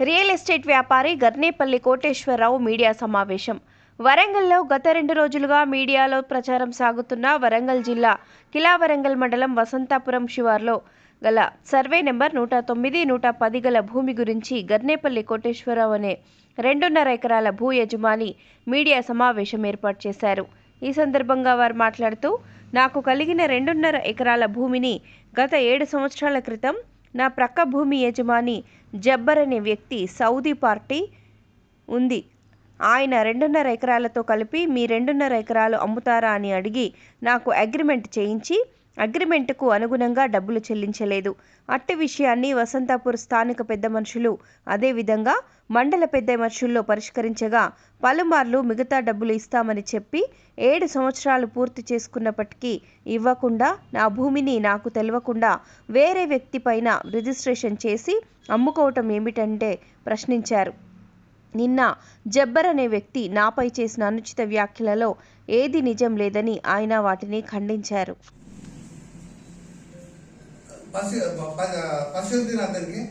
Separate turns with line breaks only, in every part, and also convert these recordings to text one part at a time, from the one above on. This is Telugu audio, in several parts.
రియల్ ఎస్టేట్ వ్యాపారి గర్నేపల్లి కోటేశ్వరరావు మీడియా సమావేశం. వరంగల్లో గత రెండు రోజులుగా మీడియాలో ప్రచారం సాగుతున్న వరంగల్ జిల్లా కిలా వరంగల్ మండలం వసంతాపురం శివార్లో గల సర్వే నెంబర్ నూట తొమ్మిది నూట పది గల భూమి గురించి గర్నేపల్లి కోటేశ్వరరావు అనే రెండున్నర ఎకరాల భూ యజమాని మీడియా సమావేశం ఏర్పాటు చేశారు. ఈ సందర్భంగా వారు మాట్లాడుతూ నాకు కలిగిన రెండున్నర ఎకరాల భూమిని గత ఏడు సంవత్సరాల క్రితం నా ప్రక్క భూమి యజమాని జబ్బర్ అనే వ్యక్తి సౌదీ పార్టీ ఉంది. ఆయన రెండున్నర ఎకరాలతో కలిపి మీ రెండున్నర ఎకరాలు అమ్ముతారా అని అడిగి నాకు అగ్రిమెంట్ చేయించి అగ్రిమెంటుకు అనుగుణంగా డబ్బులు చెల్లించలేదు. అట్టి విషయాన్ని వసంతాపూర్ స్థానిక పెద్ద మనుషులు అదేవిధంగా మండల పెద్ద మనుషుల్లో పరిష్కరించగా పలుమార్లు మిగతా డబ్బులు ఇస్తామని చెప్పి ఏడు సంవత్సరాలు పూర్తి చేసుకున్నప్పటికీ ఇవ్వకుండా నా భూమిని నాకు తెలియకుండా వేరే వ్యక్తి పైన రిజిస్ట్రేషన్ చేసి అమ్ముకోవటం ఏమిటంటే ప్రశ్నించారు. నిన్న జబ్బర్ అనే వ్యక్తి నాపై చేసిన అనుచిత వ్యాఖ్యలలో ఏది నిజం లేదని ఆయన వాటిని ఖండించారు.
పసి పరిశోధన అతనికి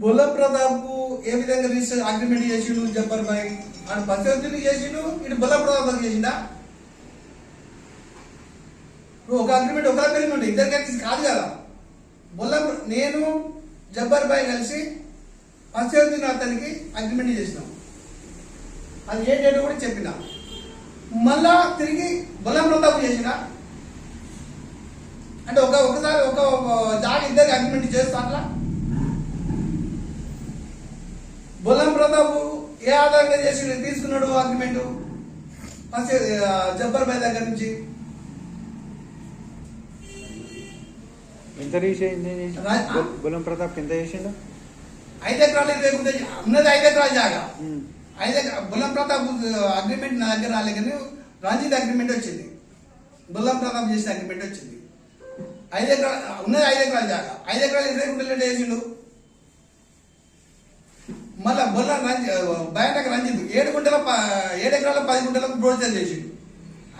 బొల్ల ప్రతాప్ ఏ విధంగా రిజిస్టర్ అగ్రిమెంట్ చేసిండు జబ్బర్ భాయ్ ఆడు పరిశోధన చేసిండు ఇటు బొల్ల ప్రతాప్ చేసిండా? ఇప్పుడు ఒక అగ్రిమెంట్ ఒక అగ్రిమెంట్ ఇద్దరు కలిసి కాదు కదా. బొల్ల నేను జబ్బర్ బాయ్ కలిసి పరిశోధన అతనికి అగ్రిమెంట్ చేసినాం. అది ఏ డేట్ కూడా చెప్పిన. మళ్ళా తిరిగి బొల్ల ప్రతాప్ చేసినా. అంటే ఒక ఒకసారి ఒక జాగా ఇద్దరికి అగ్రిమెంట్ చేస్తా అట్లా బొల్లం ప్రతాప్ ఏ ఆధారంగా చేసి తీసుకున్నాడు అగ్రిమెంట్ జబ్బర్ బాయ్ దగ్గర నుంచి.
ఎంత రీసేంజ్
రా- ఆ?
బులం ప్రతాప్ ఎంత చేసిండు?
ఐదు ఎకరాలు గుంటలు ఉన్నది ఐదు ఎకరాల జాగా. ఐదు బొల్లం ప్రతాప్ అగ్రిమెంట్ నా దగ్గర రాలే కానీ రంజిత్ అగ్రిమెంట్ వచ్చింది. బొల్లం ప్రతాప్ చేసిన అగ్రిమెంట్ వచ్చింది. ఐదు ఎకరాలు ఉన్నది ఐదు ఎకరాల జాగా ఐదు ఎకరాలు ఇరవై గుంటలు వేసిండు మళ్ళా బొల్ల రంజి బయటకు రంజిత్ ఏడు గుంటల ప- ఏడు ఎకరాల పది గుంటలకు బ్రోచర్ చేసిండు.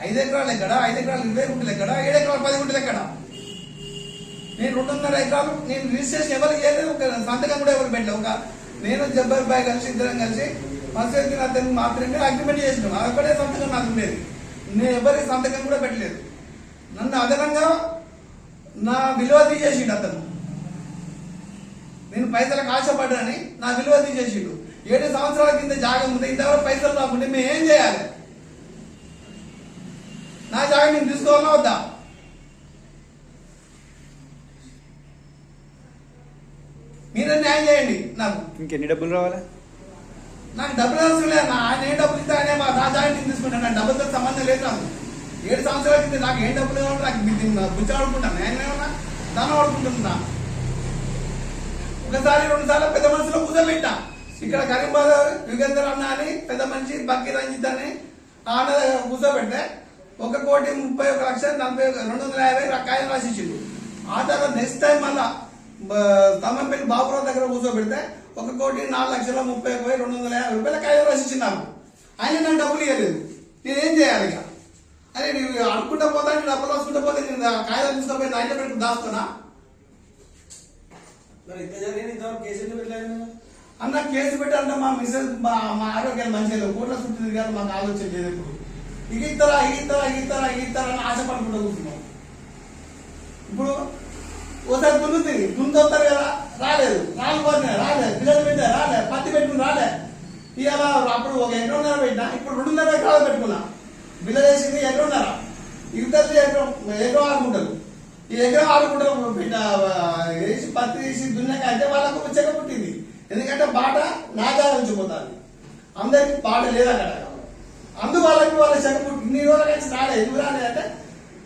ఐదు ఎకరాలు ఎక్కడ? ఐదు ఎకరాలు ఇరవై గుంటలు ఎక్కడ? ఏడు ఎకరాలు పది గుంటలు ఎక్కడ? నేను రెండున్నర ఎకరాలు నేను రిజిస్ట్రేషన్ ఎవరికి చేయలేదు ఒక సంతకం కూడా ఎవరు పెట్టలేదు ఒక నేను జబ్బర్ బాయ్ కలిసి ఇద్దరం కలిసి మసీద్ అతను మాత్రమే అగ్రిమెంట్ చేసినాం. అక్కడే సంతకం నాకు ఉండేది. నేను ఎవరికి సంతకం కూడా పెట్టలేదు. నన్ను అదనంగా నా విలువ తీసేసిండు అతను. నేను పైసలకు ఆశపడ్డాని నా విలువ తీసేసిండు. ఏడు సంవత్సరాల కింద జాగం ఉంది ఇంతవరకు పైసలు రాకుంటే మేము ఏం చేయాలి? నా జాగం నేను తీసుకోవాలా వద్దా? మీరే న్యాయం చేయండి నాకు.
ఇంకెన్ని డబ్బులు రావాలి?
నాకు డబ్బులు అవసరం లేదు నా ఆయన ఏం డబ్బులు ఇస్తే ఆయనే మా నేను తీసుకుంటాను. నాకు డబ్బులతో సంబంధం లేదు నాకు. ఏడు సంవత్సరాల క్రితం నాకు ఏం డబ్బులు కావాలి నాకు మీకు ఆడుకుంటాను నేను ఏమన్నా దానం ఆడుకుంటున్నా ఒకసారి రెండు సార్లు పెద్ద మనుషులు కూర్చోబెట్టా ఇక్కడ కరీంబాద్ యుగేందర్ అన్న అని పెద్ద మనిషి బక్కి రంజిత్ అని ఆడ కూర్చోబెడితే ఒక కోటి ముప్పై ఒక లక్ష నలభై రెండు వందల యాభై రకాయలు రాసిచ్చిండు. ఆ తర్వాత నెక్స్ట్ టైం మళ్ళా తమ్మంపల్లి బాబురావు దగ్గర కూర్చోబెడితే ఒక కోటి నాలుగు లక్షల ముప్పై ఒక రెండు వందల యాభై రూపాయల కాయలు రాసిచ్చిండు నాకు. ఆయన నాకు డబ్బులు ఇవ్వలేదు నేనేం చేయాలి ఇక అరే నేను అనుకుంటా పోతా నేను డబ్బులు వస్తుంటే పోతే నేను కాయలు తీసుకుపోయి నా ఇంట్లో పెట్టుకుని దాస్తున్నా
మరి ఇంత జరిగింది ఇంతవరకు కేసు ఎందుకు పెట్టలేదు
అన్న కేసు పెట్టాలంటే మా మిస్సెస్ మా మా ఆరోగ్యాలు మంచిగా కోట్ల చుట్టూ తిరిగారు మాకు ఆలోచన లేదు ఇప్పుడు. ఇక ఇస్తారా ఇక ఇస్తారా అని ఆశపడుకుంటూ కూర్చున్నాం. ఇప్పుడు ఓసారి దున్నుతుంది దున్నుతారు కదా రాలేదు. రాళ్ళు పోతున్నాయి రాలేదు పిల్లలు పెట్టా రాలే. పత్తి పెట్టుకుని రాలే. ఇవాళ అప్పుడు ఒక ఎకరంన్నర పెట్టినా ఇప్పుడు రెండున్నర ఎకరాలు పెట్టుకున్నా. బిల్లలు వేసింది ఎకరంన్నర ఇద్దరు ఎకరం ఎకరం గుంటలు. ఈ ఎకరం పెట్టిన వేసి పత్తి వేసి దున్నాక అంటే వాళ్ళకు చెక్క పుట్టింది. ఎందుకంటే బాట నా జాగా నుంచి పోతుంది. అందరికి బాట లేదు అక్కడ అందు వాళ్ళకి వాళ్ళ చెక్క పుట్టి ఇన్ని రోజుల రాలే ఎందుకు రాలే అంటే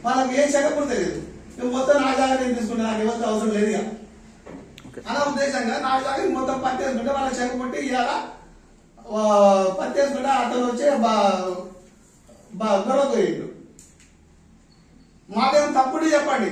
వాళ్ళకి ఏం చెక్క పుట్టలేదు నువ్వు మొత్తం నా జాగా నేను తీసుకుంటే నాకు ఎవరికి అవసరం లేదు ఇక. అలా ఉద్దేశంగా నా జాగా మొత్తం పత్తి వేసుకుంటే వాళ్ళ చెక్క పుట్టి ఇవాళ పత్తి వేసుకుంటే అతను వచ్చి బా బా గొడవ పోయిండు మాదేం తప్పుడు చెప్పండి.